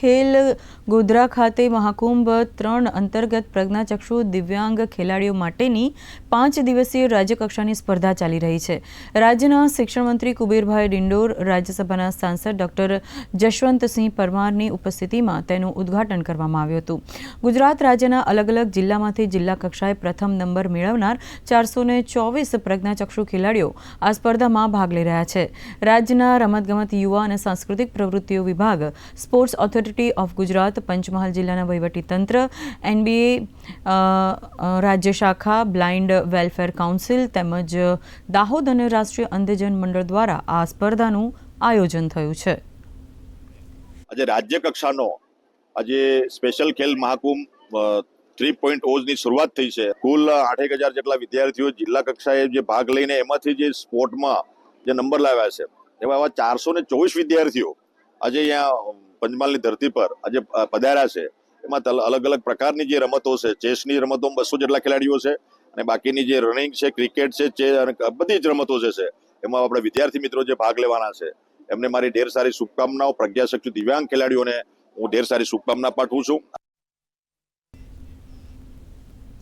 ખેલ ગોધરા ખાતે મહાકુંભ ત્રણ અંતર્ગત પ્રજ્ઞાચક્ષુ દિવ્યાંગ ખેલાડીઓ માટેની પાંચ દિવસીય રાજ્યકક્ષાની સ્પર્ધા ચાલી રહી છે. રાજ્યના શિક્ષણ મંત્રી કુબેરભાઈ ડિંડોર, રાજ્યસભાના સાંસદ ડોક્ટર જશવંતસિંહ પરમારની ઉપસ્થિતિમાં તેનું ઉદ્ઘાટન કરવામાં આવ્યું હતું. ગુજરાત રાજ્યના અલગ અલગ જિલ્લામાંથી જિલ્લા કક્ષાએ પ્રથમ નંબર મેળવનાર ચારસો ને ચોવીસ પ્રજ્ઞાચક્ષુ ખેલાડીઓ આ સ્પર્ધામાં ભાગ લઈ રહ્યા છે. રાજ્યના રમતગમત યુવા અને સાંસ્કૃતિક પ્રવૃત્તિઓ વિભાગ, sports authority of Gujarat Panchmahal જિલ્લાના વહીવટીતંત્ર એનબીએ રાજ્ય શાખા બ્લાઇન્ડ વેલફેર કાઉન્સિલ તેમજ દાહોદ અને રાષ્ટ્રીય અંધજન મંડળ દ્વારા આ સ્પર્ધાનું આયોજન થયું છે. આજે રાજ્ય કક્ષાનો આજે special Khel Mahakumbh three point ઓઝની શરૂઆત થઈ છે. કુલ આઠેક હજાર જેટલા વિદ્યાર્થીઓ જિલ્લા કક્ષાએ જે ભાગ લઈને એમાંથી જે સ્પોર્ટમાં જે નંબર લાવ્યા છે, એવા એવા ચારસો ને ચોવીસ વિદ્યાર્થીઓ આજે અહીંયા પંચમહાલની ધરતી પર આજે પધાર્યા છે, એમાં અલગ અલગ પ્રકારની જે રમતો છે, ચેસની રમતોમાં બસો જેટલા ખેલાડીઓ છે, અને બાકીની જે રનિંગ છે, ક્રિકેટ છે, ચે બધી જ રમતો જે છે, એમાં આપણે વિદ્યાર્થી મિત્રો જે ભાગ લેવાના છે, એમને મારી ઢેર સારી શુભકામનાઓ, પ્રજ્ઞાશક્તિ દિવ્યાંગ ખેલાડીઓને હું ઢેર સારી શુભકામના પાઠવું છું.